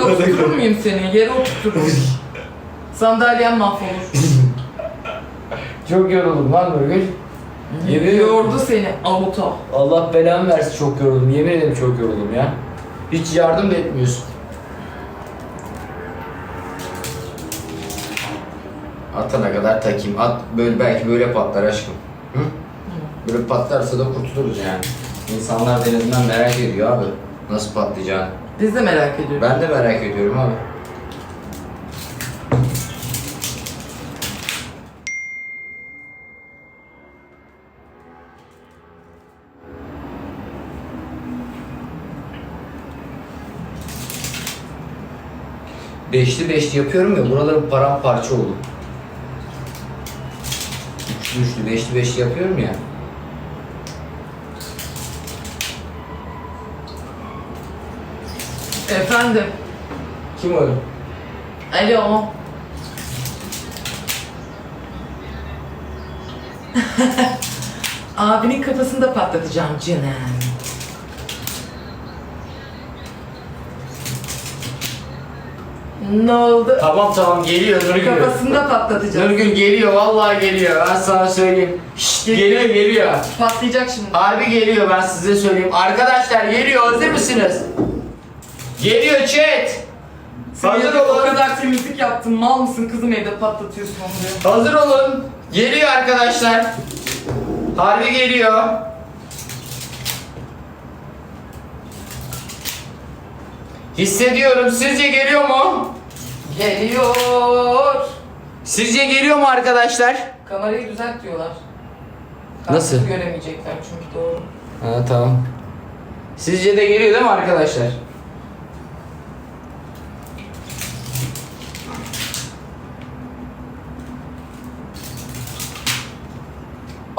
Böyle oturtur muyum seni? Yere oturturum. Sandalyen mahvolur. Çok yoruldum lan Nurgül. Yemin ediyorum. Yordu seni avuto. Allah belamı versin çok yoruldum. Yemin ederim çok yoruldum ya. Hiç yardım da etmiyorsun. Atana kadar takayım. At böyle belki böyle patlar aşkım. Hı? Böyle patlarsa da kurtuluruz yani. İnsanlar en azından merak ediyor abi. Nasıl patlayacağını. Biz de merak ediyoruz. Ben de merak ediyorum abi. Beşli beşli yapıyorum ya buralarım paramparça oldu. Üçlü üçlü beşli beşli yapıyorum ya. Efendim. Kim o? Alo. Abinin kafasını da patlatacağım canım. Ne oldu? Tamam tamam geliyor Nurgül. Kafasını da patlatacağım. Nurgül geliyor vallahi geliyor ben sana söyleyeyim. Şşt, geliyor geliyor. Patlayacak şimdi. Harbi geliyor ben size söyleyeyim. Arkadaşlar geliyor hazır mısınız? Geliyor chat. Hazır Hazır o olun. kadar temizlik yaptım. Mal mısın kızım evde patlatıyorsun onu diyor. Hazır olun. Geliyor arkadaşlar. Harbi geliyor. Hissediyorum. Sizce geliyor mu? Geliyor. Sizce geliyor mu arkadaşlar? Kamerayı düzelt diyorlar. Nasıl? Göremeyecekler çünkü doğru. Ha tamam. Sizce de geliyor değil mi arkadaşlar?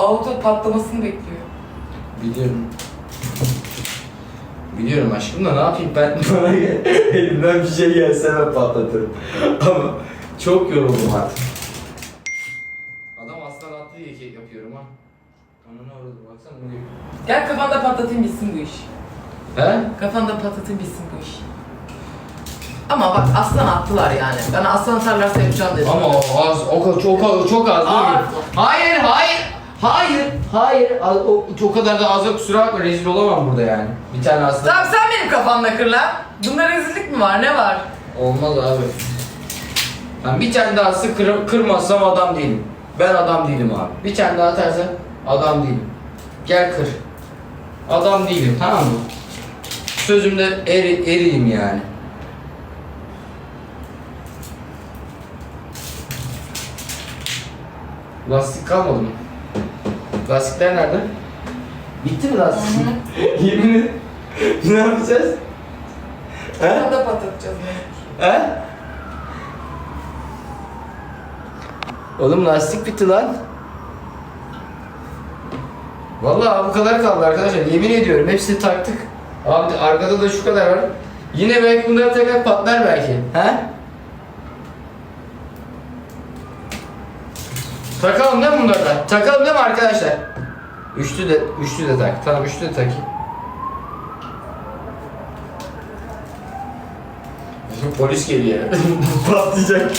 Auto patlamasını bekliyor. Biliyorum. Biliyorum aşkım da ne yapayım ben bana elimden bir şey gelse ben patlatırım. Ama çok yoruldum artık. Adam aslan attı diye kek yapıyorum ha. Ananı orada baksana ne diyor. Gel kafanda patlatayım bitsin bu iş. He? Kafanda patlatayım bitsin bu iş. Ama bak aslan attılar yani. Ben aslan atarlarsa yapacağım dedim. Ama az, o kadar çok az, çok az değil mi? Hayır, hayır, hayır, hayır. O, o kadar da az kusura bakma rezil olamam burada yani. Bir tane aslan. Tamam sen benim kafamda kır lan. Bunda rezillik mi var ne var? Olmaz abi. Ben bir tane daha sık kır, kırmazsam adam değilim. Ben adam değilim abi. Bir tane daha atarsan adam değilim. Gel kır. Adam değilim tamam mı? Sözümde eri, eriyim yani. Lastik kalmadı mı? Lastikler nerede? Bitti mi lastik? Yemin ederim. ne yapacağız? He? Kafanda patlatacağız. He? Oğlum lastik bitti lan. Vallahi bu kadar kaldı arkadaşlar. Yemin ediyorum hepsini taktık. Abi arkada da şu kadar var. Yine belki bunları tekrar patlar belki. He? Takalım değil mi arkadaşlar? Üçlü de, üçlü de tak. Tamam üçlü de takayım. Polis geliyor. Patlayacak.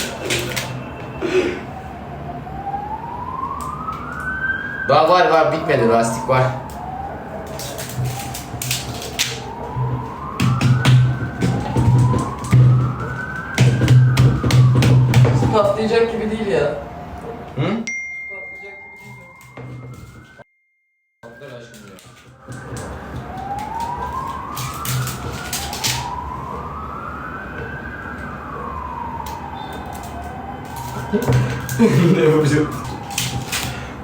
Daha var var bitmedi lastik var. Patlayacak gibi değil ya. Hı? Patlayacak gibi değil ya. Aşkım ya. ne yapacağım?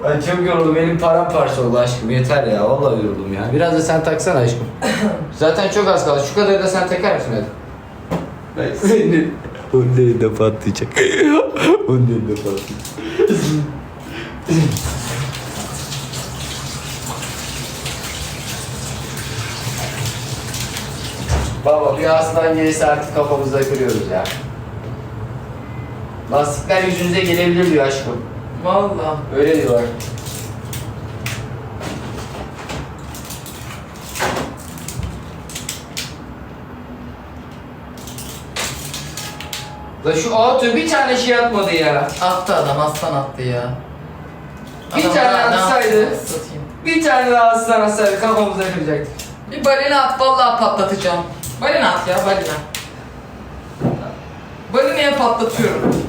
Ben çok yoruldum. Benim paramparça oldu aşkım. Yeter ya. Vallahi yoruldum ya. Biraz da sen taksana aşkım. Zaten çok az kaldı. Şu kadarı da sen takar mısın hadi? Ben senin... Onun elinde patlayacak. Onun elinde patlayacak. Baba bir aslan gelirse artık kafamızda kırıyoruz ya. Lastikler yüzünüze gelebilir diyor aşkım. Valla. Öyle diyorlar. La şu auto bir tane şey atmadı ya. Attı adam aslan attı ya. Bir Adam tane daha ne atsaydı. yapsın, satayım. Bir tane daha aslan atsaydı kafamıza kıracaktık. Bir balina at vallahi patlatacağım. Balina at ya balina. Balinaya patlatıyorum.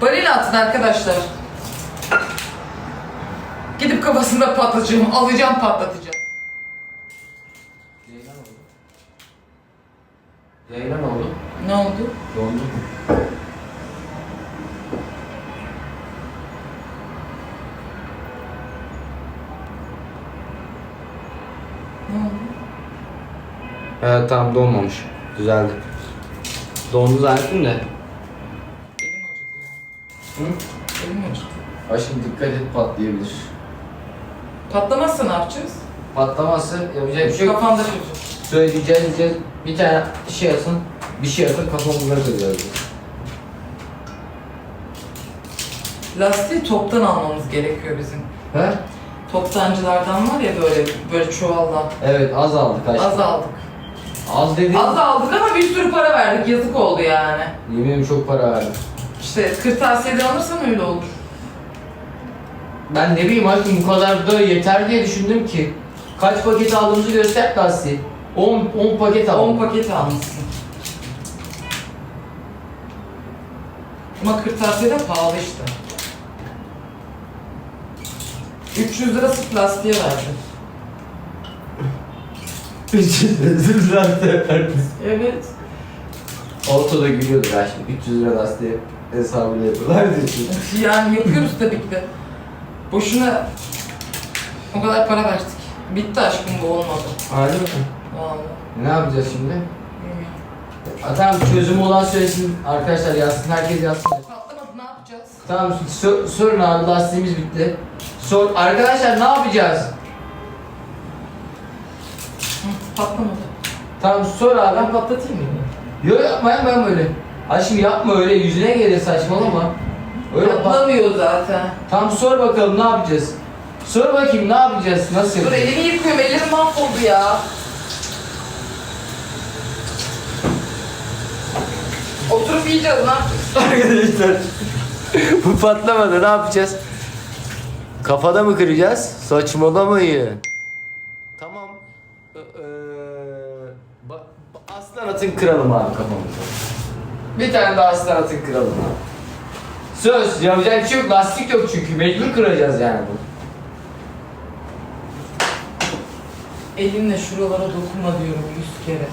Balina atın arkadaşlar. Gidip kafasında patlatacağım. Alacağım patlatacağım. Yaylan oldu. Yaylan oldu. Ne oldu? Dondu. Ne oldu? Evet tamam donmamış. Düzeldi. Dondu zannettim de. Elim acıdı ya. Hı? Elim acıdı. Aşkım dikkat et patlayabilir. Patlamazsa ne yapacağız? Patlaması yapacak bir şey yok. Kafanda çocuk. Söyleyeceğiz diyeceğiz. Bir tane şey atın. Bir şey atın kafamıza kıracağız. Lastiği toptan almamız gerekiyor bizim. He? Toptancılardan var ya böyle böyle çuvalla. Evet az aldık aşkım. Az aldık. Az dediğim. Az aldık ama bir sürü para verdik. Yazık oldu yani. Yemin ederim çok para verdim. İşte kırtasiyede alırsan öyle olur. Ben ne bileyim aşkım bu kadar da yeter diye düşündüm ki. Kaç paket aldığımızı göster lastiği. 10 10 paket aldım. 10 paket almışsın. Ama kırtasiyede pahalı işte. 300 lira sırf lastiğe verdim. 300 lira lastiği Evet. Auto'da gülüyordur aşkım. 300 lira lastiği hesabıyla yapıyorlar diyorsun. Yani yapıyoruz tabii ki de. Boşuna o kadar para verdik. Bitti aşkım bu olmadı. Hadi mi? Vallahi. Ne yapacağız şimdi? Bilmiyorum. Ha, tamam çözümü olan söylesin. Arkadaşlar yazsın. Herkes yazsın. Patlamadı ne yapacağız? Tamam sor, sorun abi lastiğimiz bitti. Sor. Arkadaşlar ne yapacağız? Patlamadı. Tamam sor abi. Ben patlatayım mı? Yok yapma yapma böyle. Aşkım yapma öyle yüzüne gelir saçmalama. Öyle pat- Patlamıyor zaten. Tamam sor bakalım ne yapacağız? Sor bakayım ne yapacağız? Nasıl Dur yapacağız? elimi yıkıyorum, ellerim mahvoldu ya. Oturup yiyeceğiz, ne yapacağız? Arkadaşlar bu patlamadı ne yapacağız? Kafada mı kıracağız? Saçmalamayın. Tamam. Ee, ba- ba- aslan atın kıralım abi kafamıza. Bir tane daha aslan atın kıralım abi. Söz yapacak bir şey yok lastik yok çünkü mecbur kıracağız yani bunu. Elinle şuralara dokunma diyorum yüz kere.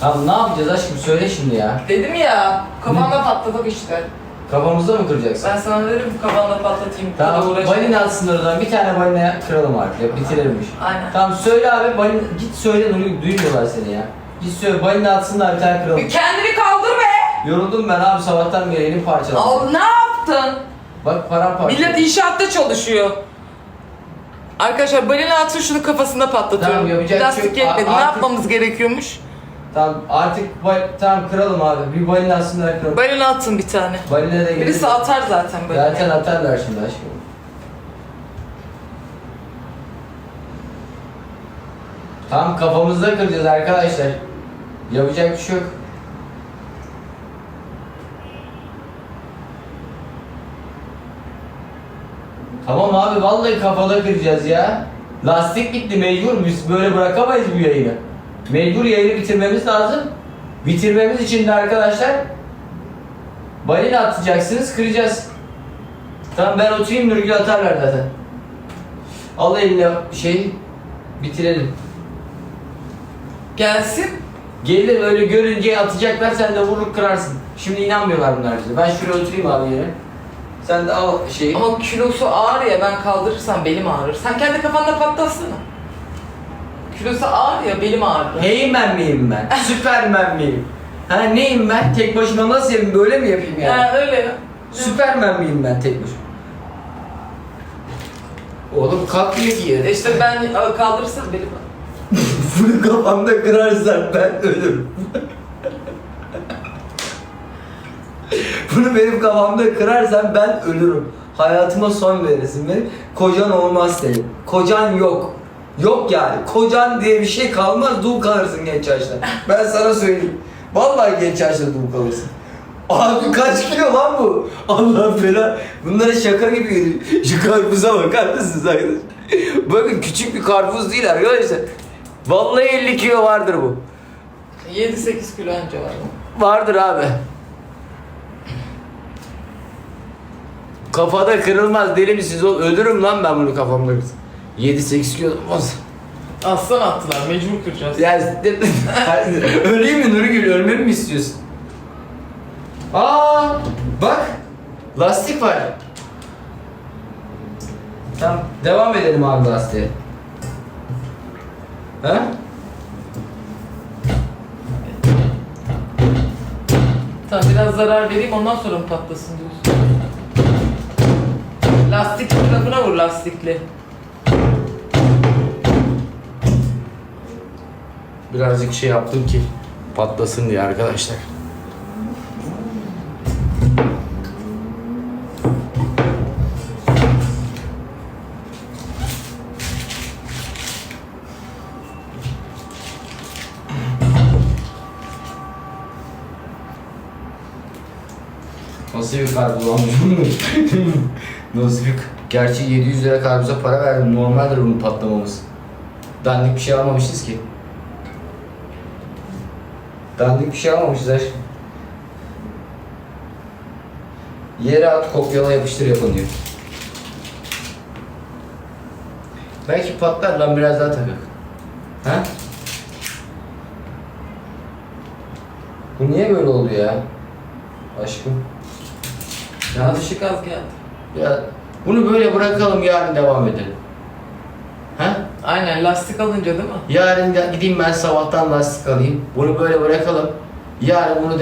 Tamam ne yapacağız aşkım söyle şimdi ya. Dedim ya, kafamda patladık işte. Kafamızda mı kıracaksın? Ben sana dedim kafamda patlatayım. Tamam uğraşma. balina atsın oradan bir tane balina kıralım artık ya bitirelim işi. Aynen. Tamam söyle abi balina git söyle onu duymuyorlar seni ya. Git söyle balina atsınlar bir tane kıralım. Bir Kendini kaldır be! Yoruldum ben abi sabahtan beri elim parçaladı. Al ne yaptın? Bak paramparça. Millet inşaatta çalışıyor. Arkadaşlar balina atın şunu kafasında patlatıyorum. Tamam, yapacak şey Lastik yok. yetmedi. Ne artık- yapmamız gerekiyormuş? Tamam artık ba- tamam kıralım abi. Bir balina atsınlar kıralım. Balina atın bir tane. balina da gelir. Birisi atar zaten böyle. Zaten atarlar şimdi aşkım. Tamam kafamızda kıracağız arkadaşlar. Yapacak bir şey yok. Tamam abi vallahi kafada kıracağız ya. Lastik gitti mecbur biz böyle bırakamayız bu yayını. Mecbur yayını bitirmemiz lazım. Bitirmemiz için de arkadaşlar balina atacaksınız kıracağız. Tamam ben oturayım Nurgül atarlar zaten. Al eline şey bitirelim. Gelsin. Gelir öyle görünce atacaklar sen de vurur kırarsın. Şimdi inanmıyorlar bunlar bize. Ben şuraya oturayım abi yere. Sen de al şeyi. Ama kilosu ağır ya ben kaldırırsam belim ağrır. Sen kendi kafanda patlatsana. Kilosu ağır ya belim ağrır. Heyman miyim ben? Süpermen miyim? Ha neyim ben? Tek başıma nasıl yapayım? Böyle mi yapayım yani? Ha öyle. Süpermen miyim ben tek başıma? Oğlum kalkmıyor ki yere. E İşte ben kaldırırsam belim. Bunu kafamda kırarsan ben ölürüm. Bunu benim kafamda kırarsan ben ölürüm. Hayatıma son verirsin benim. Kocan olmaz senin. Kocan yok. Yok yani. Kocan diye bir şey kalmaz. Dul kalırsın genç yaşta. Ben sana söyleyeyim. Vallahi genç yaşta dul kalırsın. Abi kaç kilo lan bu? Allah bela. Bunlara şaka gibi geliyor. Şu karpuza bakar mısınız arkadaşlar? Bakın küçük bir karpuz değil arkadaşlar. Vallahi 50 kilo vardır bu. 7-8 kilo önce var. Vardır abi. Kafada kırılmaz deli misiniz oğlum? Ölürüm lan ben bunu kafamda kırsam. 7-8 kilo olmaz. Aslan attılar mecbur kıracağız. Ya öleyim mi Nurgül? Ölmemi mi istiyorsun? Aa, bak. Lastik var. Tamam, devam edelim abi lastiğe. Ha? Tamam biraz zarar vereyim ondan sonra mı patlasın diyorsun? Lastik tarafına vur lastikli. Birazcık şey yaptım ki patlasın diye arkadaşlar. Nasıl bir karpuz Nasıl bir... Gerçi 700 lira karpuza para verdim. Normaldir bunun patlamaması. Dandik bir şey almamışız ki. Dandik bir şey almamışız aşkım. Yere at, kopyala, yapıştır yapın diyor. Belki patlar lan biraz daha takak. Ha? Bu niye böyle oldu ya? Aşkım. Ya, Işık az geldi. ya bunu böyle bırakalım yarın devam edelim. Aynen lastik alınca değil mi? Yarın gideyim ben sabahtan lastik alayım. Bunu böyle bırakalım. Yarın bunu